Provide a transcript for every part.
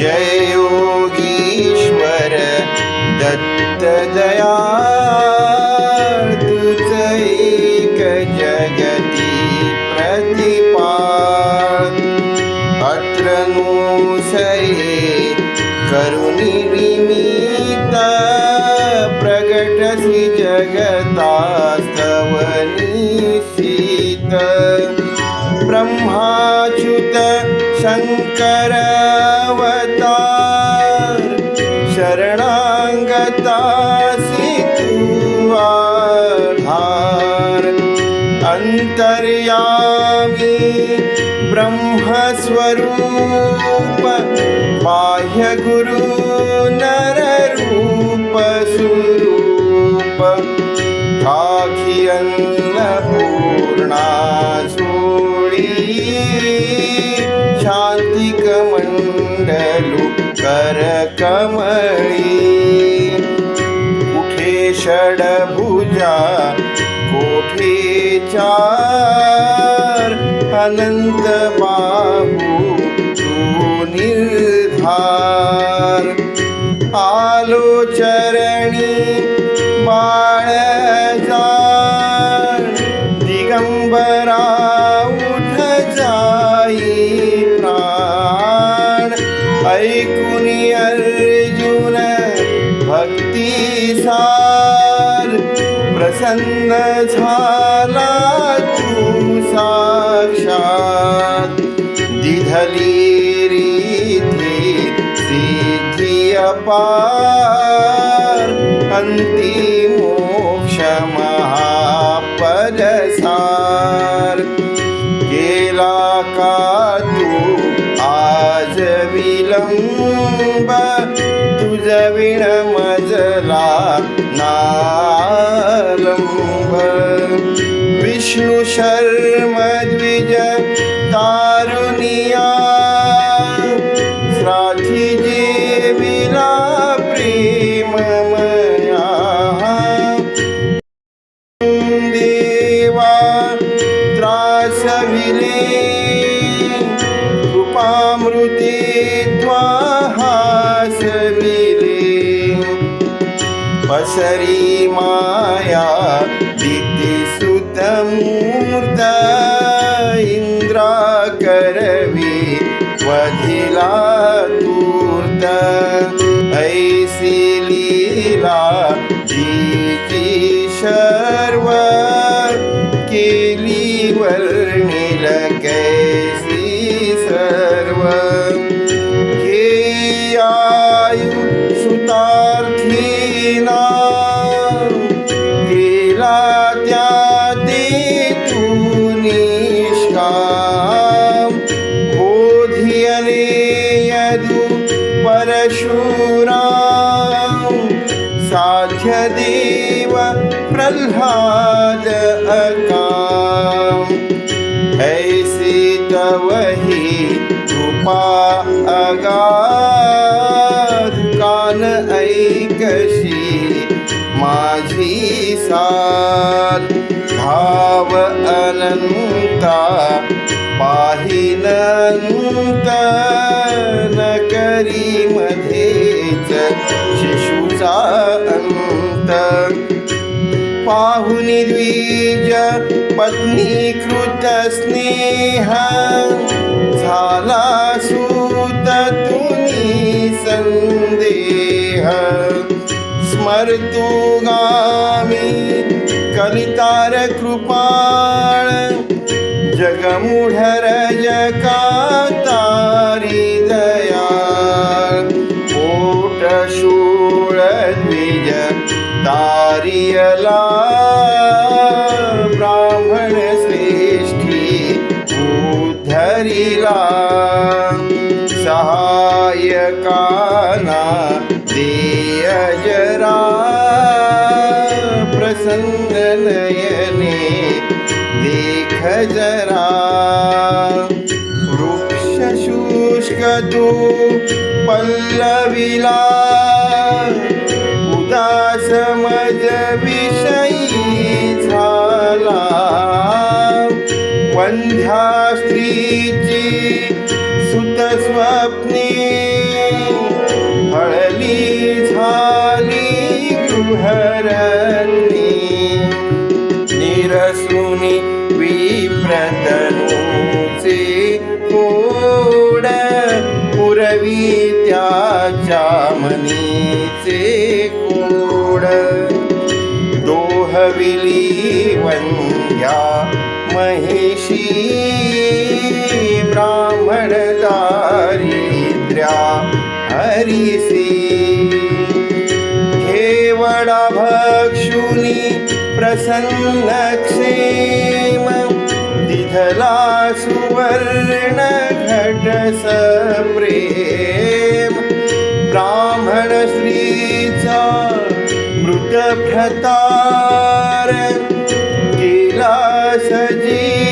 जयोगीश्वर जगति प्रतिपा अत्र नो करुणि निमिता प्रकटसि जगतास्तवनि सीत। ब्रह्माच्युत शङ्करवतार शरणाङ्गतासि तु आधार अन्तर्यामी ब्रह्मस्वरूप बाह्यगुरु षडभुजा कोठे चार अनंत बाहू प्रसन्न झाला तू साक्षात दिधली रीती सिद्धी अपार अंती சரி மா ही कृपा अगाध कान ऐकशी माझी सार भाव अनंता पाहिनंत न करी मध्येच शिशुचा अंत। पाहुनी द्विज पत्नी कृत स्नेह झाला सूत तुनी संदेह। स्मर्तु गामी कलितार कृपाळ जगमुढर जाना देय जरा प्रसन्न नयने देख जरा वृक्ष शुष्क तू पल्लविला उदास मज विषयी झाला। वंध्या पुरवी त्याच्या मनीचे कोड. दोहविली वंद्या महिषी ब्राह्मण दारिद्र्या हरिसी. केवडा भक्षुनी प्रसन्न क्षेम दिधला सुवर्ण घट प्रेम ब्राह्मण स्त्रीचा मृत भ्रतार केला सजीव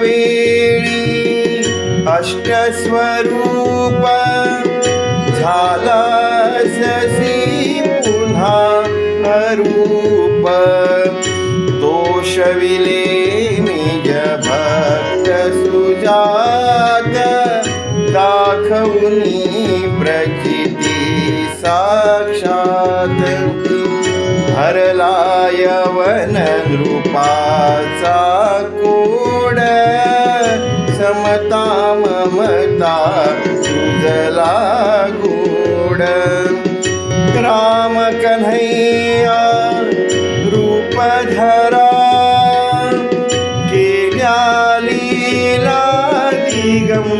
वेळी अष्टस्वरूप झाला ससी पुन्हा अरूप. दोषविले निज भक्त सुजात दाखवुनी प्रचिती साक्षात. हरला यवन नृपाचा तुझला गोड राम कन्हैया रूप धरा केल्या लीला दिगम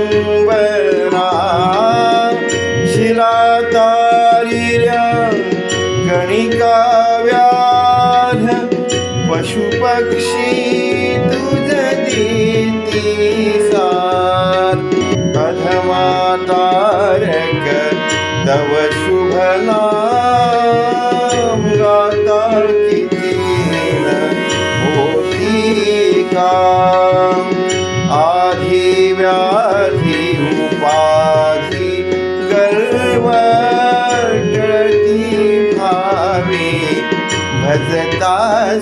तव शुभ नाम गाता किती होती काम आधी व्याधी उपाधी गर्व टळती भावे भजता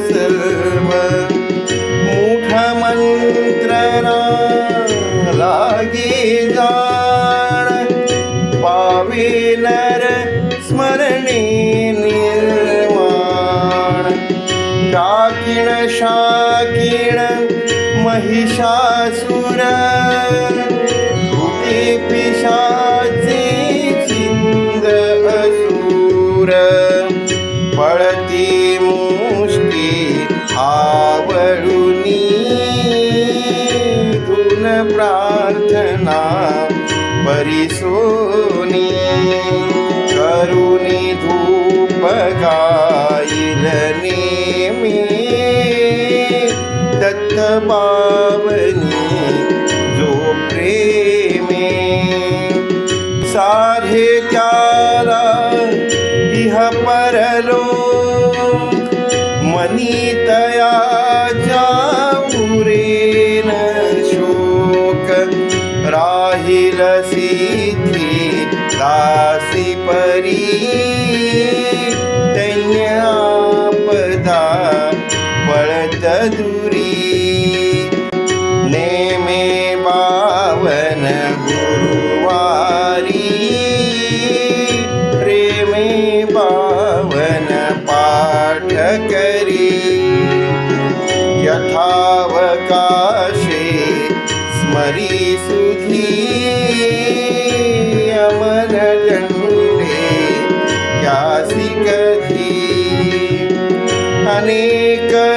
सर्व शाकीण महिषासुर। भूते पिशाचे चिंद असुर। पळती मुष्टी आवडुनी धुन प्रार्थना परिसोनी। करुणी धूप गाईल नेम पावनी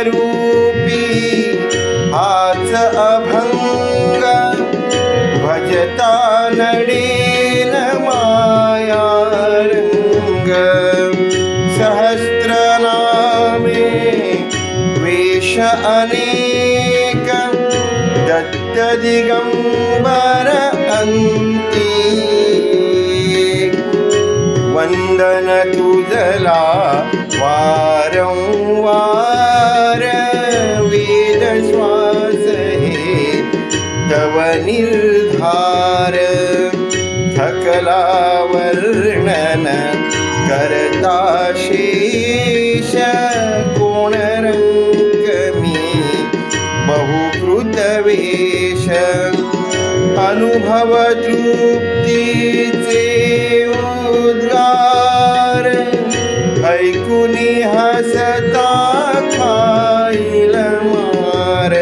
रूपी हाच अभंग भजता नडीन माया मायारंग। सहस्रनामे वेश अनेक दत्त दिगंबर अंती वंदन तुझला वारंवार शेष कोण रंग मी बहुकृत वेश अनुभव तृप्तीचे उद्गार ऐकुनी हसता खाईल मार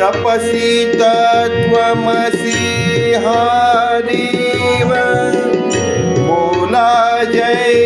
तपसी तत्वमसी हा देव बोला जय जय